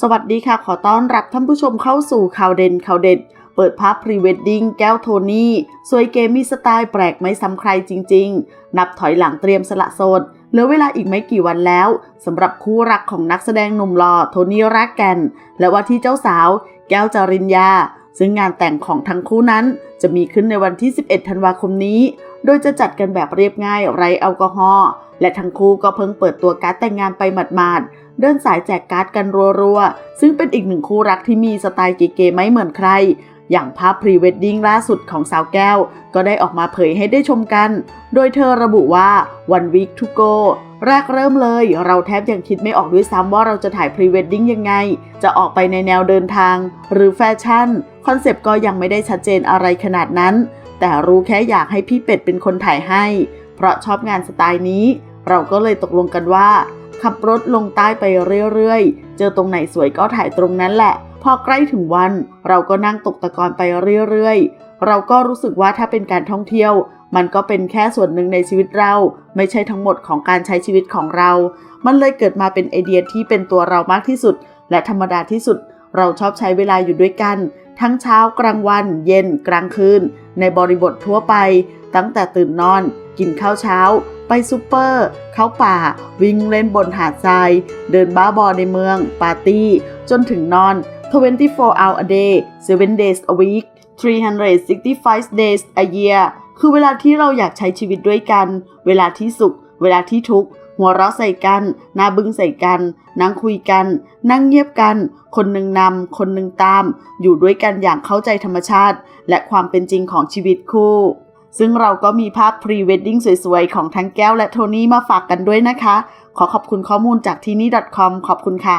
สวัสดีค่ะ ขอต้อนรับท่านผู้ชมเข้าสู่ข่าวเด่นข่าวเด็ด เปิดภาพพรีเวดดิ้งแก้วโทนี่ สวยเกมมีสไตล์แปลกไม่ซ้ำใครจริง ๆ นับถอยหลังเตรียมสละโสดเหลือเวลาอีกไม่กี่วันแล้วสำหรับคู่รักของนักแสดงหนุ่มหล่อโทนี่รักแกนและว่าที่เจ้าสาว แก้วจารินยาซึ่งงานแต่งของทั้งคู่นั้น จะมีขึ้นในวันที่ 11 ธันวาคมนี้ โดยจะจัดกันแบบเรียบง่ายไร้แอลกอฮอล์และทั้งคู่ก็เพิ่งเปิดตัวการ์ดแต่งงานไปหมาดๆเดินสายแจกการ์ดกันรัวๆ ซึ่งเป็นอีกหนึ่งคู่รักที่มีสไตล์เก๋ๆไม่เหมือนใคร อย่างภาพพรีเวดดิ้งล่าสุดของสาวแก้ว ก็ได้ออกมาเผยให้ได้ชมกัน โดยเธอระบุว่า one week to go แรกเริ่มเลย เราแทบยังคิดไม่ออกด้วยซ้ำว่าเราจะถ่ายพรีเวดดิ้งยังไง จะออกไปในแนวเดินทาง หรือแฟชั่น คอนเซปต์ก็ยังไม่ได้ชัดเจนอะไรขนาดนั้น แต่รู้แค่อยากให้พี่เป็ดเป็นคนถ่ายให้ เพราะชอบงานสไตล์นี้ เราก็เลยตกลงกันว่า ขับรถลงใต้ไปเรื่อยๆ เจอตรงไหนสวยก็ถ่ายตรงนั้นแหละ พอใกล้ถึงวัน เราก็นั่งตกตะกอนไปเรื่อยๆ เราก็รู้สึกว่าถ้าเป็นการท่องเที่ยว มันก็เป็นแค่ส่วนหนึ่งในชีวิตเรา ไม่ใช่ทั้งหมดของการใช้ชีวิตของเรา มันเลยเกิดมาเป็นไอเดียที่เป็นตัวเรามากที่สุด และธรรมดาที่สุด เราชอบใช้เวลาอยู่ด้วยกัน ทั้งเช้ากลางวัน เย็นกลางคืน ในบริบททั่วไป ตั้งแต่ตื่นนอน กินข้าวเช้า ไปซูเปอร์ เข้าป่า วิ่งเล่นบนหาดทราย เดินบ้าบอในเมือง ปาร์ตี้ จนถึงนอน 24 hour a day 7 days a week 365 days a year คือเวลาที่เราอยากใช้ชีวิตด้วยกัน เวลาที่สุข เวลาที่ทุกข์ หัวเราะใส่กันหน้าบึ้งใส่กันนั่งคุยกัน นั่งเงียบกัน คนหนึ่งนำคนหนึ่งตาม อยู่ด้วยกันอย่างเข้าใจธรรมชาติ และความเป็นจริงของชีวิตคู่ ซึ่งเราก็มีภาพพรีเวดดิ้งสวยๆ ของทั้งแก้วและโทนี่มาฝากกันด้วยนะคะ ขอขอบคุณข้อมูลจากที่นี่ .com ขอบคุณค่ะ